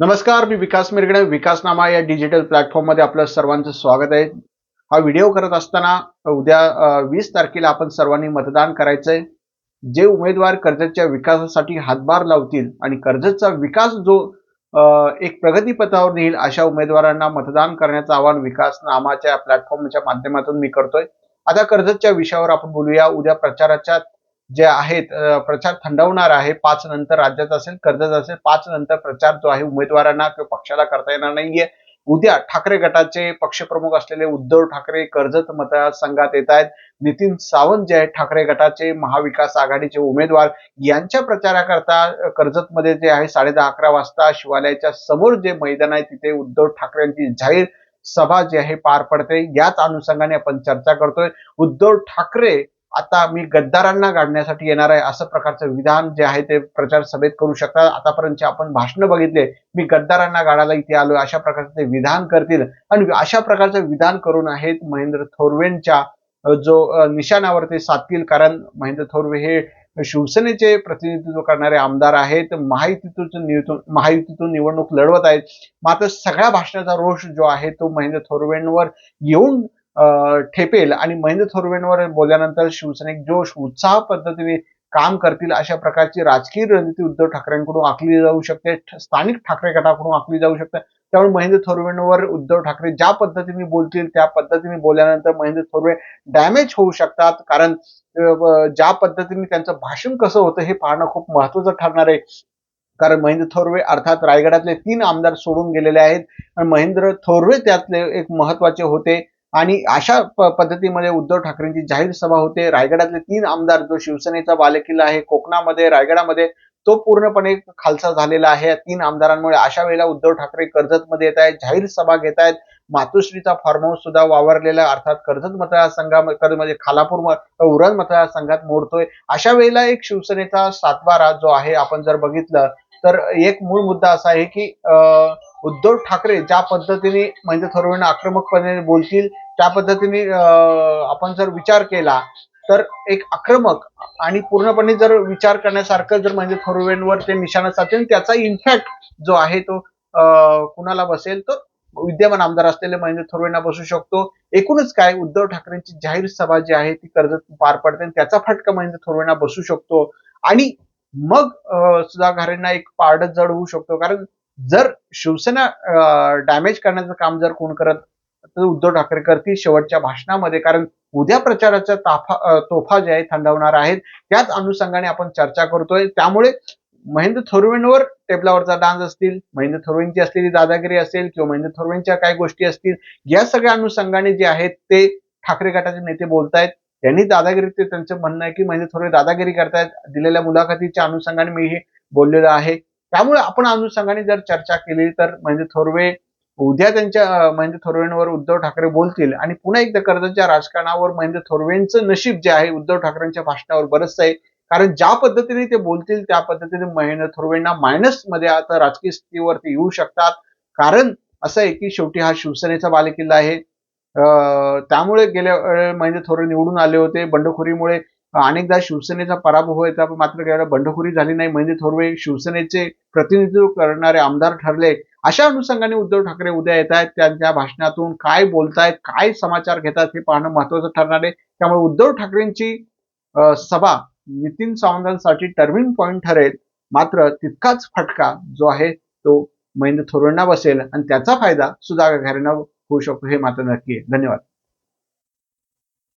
नमस्कार मी विकास मिरगणे विकासनामा या डिजिटल प्लॅटफॉर्ममध्ये आपलं सर्वांचं स्वागत आहे. हा व्हिडिओ करत असताना उद्या वीस तारखेला आपण सर्वांनी मतदान करायचंय. जे उमेदवार कर्जतच्या विकासासाठी हातभार लावतील आणि कर्जतचा विकास जो एक प्रगतीपथावर नेईल अशा उमेदवारांना मतदान करण्याचं आवाहन विकास नामाच्या प्लॅटफॉर्मच्या माध्यमातून मी करतोय. आता कर्जतच्या विषयावर आपण बोलूया. उद्या प्रचाराच्या जे आहेत प्रचार थंडवणार आहे पाच नंतर राज्यात असेल कर्जत असेल पाच नंतर प्रचार जो आहे उमेदवारांना किंवा पक्षाला करता येणार नाहीये. उद्या ठाकरे गटाचे पक्षप्रमुख असलेले उद्धव ठाकरे कर्जत मतदारसंघात येत आहेत. नितीन सावंत जे आहेत ठाकरे गटाचे महाविकास आघाडीचे उमेदवार यांच्या प्रचाराकरता कर्जतमध्ये जे आहे साडे दहा अकरा वाजता शिवालयाच्या समोर जे मैदान आहे तिथे उद्धव ठाकरेंची जाहीर सभा जी आहे पार पडते. याच अनुषंगाने आपण चर्चा करतोय. उद्धव ठाकरे आता मी गद्दारांना गाडण्यासाठी येणार आहे असं प्रकारचं विधान जे आहे ते प्रचार सभेत करू शकतात. आतापर्यंतचे आपण भाषण बघितले. मी गद्दारांना गाडायला इथे आलो अशा प्रकारचे ते विधान करतील. आणि अशा प्रकारचं विधान करून आहेत महेंद्र थोरवेंच्या जो निशाणावर ते साधतील. कारण महेंद्र थोरवे हे शिवसेनेचे प्रतिनिधित्व करणारे आमदार आहेत. महायुतीतून महायुतीतून निवडणूक लढवत आहेत. मात्र सगळ्या भाषणाचा रोष जो आहे तो महेंद्र थोरवेंवर येऊन ठेपेल आणि महेंद्र थोरवेंवर बोलल्यानंतर शिवसैनिक जोश उत्साह पद्धतीने काम करतील अशा प्रकारची राजकीय रणनीती उद्धव ठाकरेंकडून आखली जाऊ शकते. स्थानिक ठाकरे गटाकडून आखली जाऊ शकते. त्यामुळे महेंद्र थोरवेंवर उद्धव ठाकरे ज्या पद्धतीने बोलतील त्या पद्धतीने बोलल्यानंतर महेंद्र थोरवे डॅमेज होऊ शकतात. कारण ज्या पद्धतीने त्यांचं भाषण कसं होतं हे पाहणं खूप महत्वाचं ठरणार आहे. कारण महेंद्र थोरवे अर्थात रायगडातले तीन आमदार सोडून गेलेले आहेत. महेंद्र थोरवे त्यातले एक महत्त्वाचे होते. आणि अशा पद्धतीमध्ये उद्धव ठाकरेंची जाहीर सभा होते. रायगडातले तीन आमदार जो शिवसेनेचा बालेकिल्ला आहे कोकणामध्ये रायगडामध्ये तो पूर्णपणे खालसा झालेला आहे. तीन आमदारांमुळे अशा वेळेला उद्धव ठाकरे कर्जतमध्ये येत आहेत जाहीर सभा घेत आहेत. मातोश्रीचा फार्म हाऊस सुद्धा वावरलेला अर्थात कर्जत मतदारसंघामध्ये खालापूर उरण मतदारसंघात मोडतोय. अशा वेळेला एक शिवसेनेचा सातबारा जो आहे आपण जर बघितलं तर एक मूळ मुद्दा असा आहे की उद्धव ठाकरे ज्या पद्धतीने म्हणजे थोरवेंना आक्रमकपणे बोलतील त्या पद्धतीने आपण जर विचार केला तर एक आक्रमक आणि पूर्णपणे जर विचार करण्यासारखं जर म्हणजे थोरवेंवर ते निशाणा साधेल त्याचा इन्फॅक्ट जो आहे तो कुणाला बसेल? तर विद्यमान आमदार असलेले महेंद्र थोरवेंना बसू शकतो. एकूणच काय उद्धव ठाकरेंची जाहीर सभा जी आहे ती कर्जत पार पडते त्याचा फटका महेंद्र थोरवेंना बसू शकतो. आणि मग सुद्धा घारेंना एक पारड जड होऊ शकतो. कारण जर शिवसेना डॅमेज करण्याचं काम जर कोण करत तर उद्धव ठाकरे करतील शेवटच्या भाषणामध्ये. कारण उद्या प्रचाराच्या ताफा तोफा जे आहे थंडवणार आहेत त्याच अनुषंगाने आपण चर्चा करतोय. त्यामुळे महेंद्र थोरवेंवर टेबलावरचा डान्स असतील महेंद्र थोरवेंची असलेली दादागिरी असेल किंवा महेंद्र थोरवेंच्या काय गोष्टी असतील या सगळ्या अनुषंगाने जे आहेत ते ठाकरे गटाचे नेते बोलतायत. त्यांनी दादागिरी ते त्यांचं म्हणणं आहे की महेंद्र थोडे दादागिरी करतायत दिलेल्या मुलाखतीच्या अनुषंगाने मी हे बोललेलं आहे. त्यामुळे आपण अनुषंगाने जर चर्चा केली तर म्हणजे थोरवे उद्या त्यांच्या महेंद्र थोरवेंवर उद्धव ठाकरे बोलतील आणि पुन्हा एकदा कर्जाच्या राजकारणावर महेंद्र थोरवेंचं नशीब जे आहे उद्धव ठाकरेंच्या भाषणावर बरंच आहे. कारण ज्या पद्धतीने ते बोलतील त्या पद्धतीने महेंद्र थोरवेंना मायनसमध्ये आता राजकीय स्थितीवरती येऊ शकतात. कारण असं आहे की शेवटी हा शिवसेनेचा बालेकिल्ला आहे. त्यामुळे गेल्या महिने म्हणजे थोरवे निवडून आले होते. बंडखोरीमुळे अनेकदा शिवसेनेचा पराभव व्हायचा मात्र बंडखोरी झाली नाही. महेंद्र थोरवे शिवसेनेचे प्रतिनिधित्व करणारे आमदार ठरले. अशा अनुषंगाने उद्धव ठाकरे उद्या येत आहेत. त्यांच्या भाषणातून काय बोलतायत काय समाचार घेतात हे पाहणं महत्वाचं ठरणार आहे. त्यामुळे उद्धव ठाकरेंची सभा नितीन सावंतांसाठी टर्निंग पॉईंट ठरेल. मात्र तितकाच फटका जो आहे तो महेंद्र थोरेंना बसेल. आणि त्याचा फायदा सुधाकर घारेंना होऊ शकतो. हे मात्र नक्की आहे. धन्यवाद.